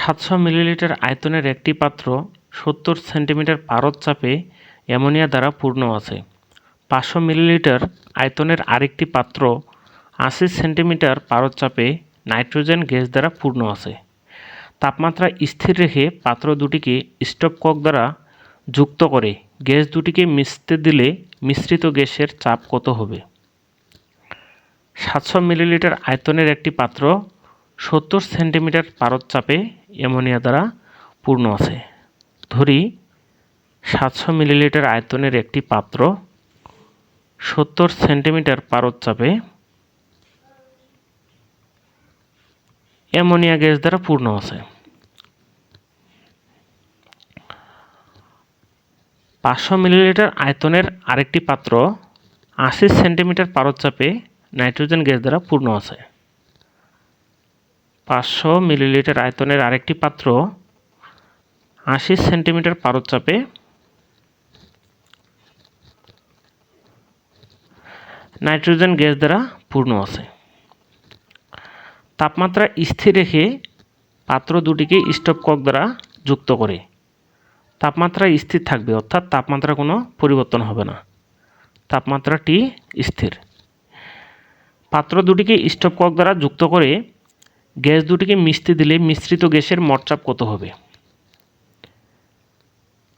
সাতশো মিলিলিটার আয়তনের একটি পাত্র সত্তর সেন্টিমিটার পারদ চাপে অ্যামোনিয়া দ্বারা পূর্ণ আছে। পাঁচশো মিলিলিটার আয়তনের আরেকটি পাত্র আশি সেন্টিমিটার পারদ চাপে নাইট্রোজেন গ্যাস দ্বারা পূর্ণ আছে। তাপমাত্রা স্থির রেখে পাত্র দুটিকে স্টপকক দ্বারা যুক্ত করে গ্যাস দুটিকে মিশতে দিলে মিশ্রিত গ্যাসের চাপ কত হবে? সাতশো মিলিলিটার আয়তনের একটি পাত্র সত্তর সেন্টিমিটার পারদ চাপে অ্যামোনিয়া দ্বারা পূর্ণ আছে। ধরি, সাতশো মিলিলিটার আয়তনের একটি পাত্র সত্তর সেন্টিমিটার পারদ চাপে অ্যামোনিয়া গ্যাস দ্বারা পূর্ণ আছে। পাঁচশো মিলিলিটার আয়তনের আরেকটি পাত্র আশি সেন্টিমিটার পারদ চাপে নাইট্রোজেন গ্যাস দ্বারা পূর্ণ আছে। পাঁচশো মিলিলিটার আয়তনের আরেকটি পাত্র আশি সেন্টিমিটার পারদ চাপে নাইট্রোজেন গ্যাস দ্বারা পূর্ণ আছে। তাপমাত্রা স্থির রেখে পাত্র দুটিকে স্টপকক দ্বারা যুক্ত করে। তাপমাত্রা স্থির থাকবে, অর্থাৎ তাপমাত্রা কোনো পরিবর্তন হবে না। তাপমাত্রাটি স্থির। পাত্র দুটিকে স্টপকক দ্বারা যুক্ত করে গ্যাস দুটিকে মিশতে দিলে মিশ্রিত গ্যাসের মরচাপ কত হবে?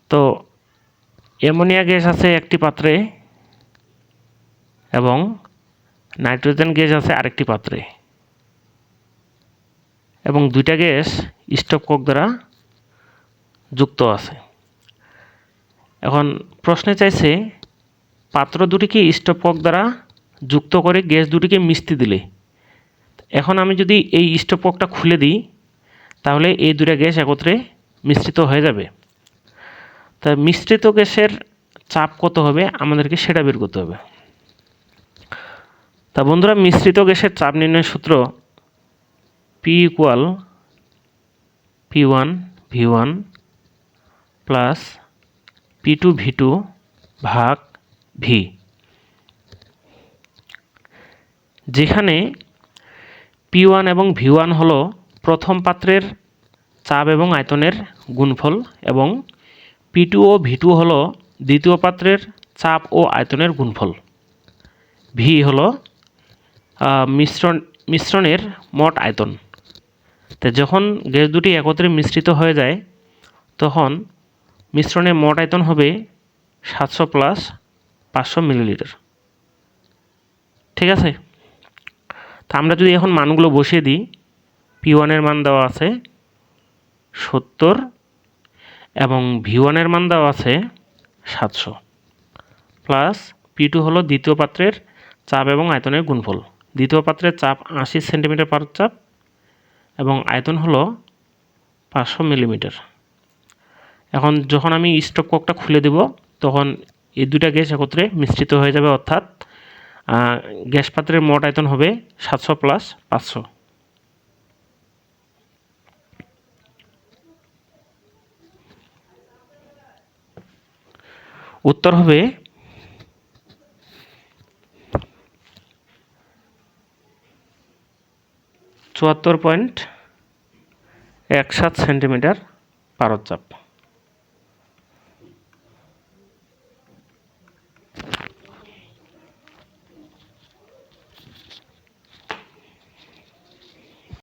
তো, অ্যামোনিয়া গ্যাস আছে একটি পাত্রে এবং নাইট্রোজেন গ্যাস আছে আরেকটি পাত্রে। এবং দুইটা গ্যাস স্টপকক দ্বারা যুক্ত আছে। এখন প্রশ্নে চাইছে, পাত্র দুটিকে স্টপকক দ্বারা যুক্ত করে গ্যাস দুটিকে মিশতে দিলে এখন আমি যদি এই স্টপকটা খুলে দিই, তাহলে এই দুটা গ্যাস একত্রে মিশ্রিত হয়ে যাবে। তা মিশ্রিত গ্যাসের চাপ কত হবে? আমাদেরকে সেটা বের করতে হবে। তা বন্ধুরা, মিশ্রিত গ্যাসের চাপ নির্ণয়ের সূত্র P equal P one V one plus P two V two ভাগ ভি যেখানে পি ওয়ান এবং ভি ওয়ান হলো প্রথম পাত্রের চাপ এবং আয়তনের গুণফল এবং পি টু ও ভি টু হলো দ্বিতীয় পাত্রের চাপ ও আয়তনের গুণফল। ভি হল মিশ্রণ, মিশ্রণের মোট আয়তন। তো যখন গ্যাস দুটি একত্রে মিশ্রিত হয়ে যায়, তখন মিশ্রণের মোট আয়তন হবে সাতশো প্লাস পাঁচশো মিলিলিটার। ঠিক আছে? তা আমরা যদি এখন মানগুলো বসিয়ে দিই পি ওয়ানের মান দেওয়া আছে সত্তর এবং ভি ওয়ানের মান দেওয়া আছে সাতশো। প্লাস পি টু হলো দ্বিতীয় পাত্রের চাপ এবং আয়তনের গুণফল। দ্বিতীয় পাত্রের চাপ আশি সেন্টিমিটার পার চাপ এবং আয়তন হলো পাঁচশো মিলিমিটার। এখন যখন আমি স্টপ ককটা খুলে দেব, তখন এই দুটা গ্যাস একত্রে মিশ্রিত হয়ে যাবে, অর্থাৎ গ্যাস পাত্রের মোট আয়তন হবে সাতশো প্লাস পাঁচশো। উত্তর হবে চুয়াত্তর পয়েন্ট এক সাত সেন্টিমিটার পারদ চাপ।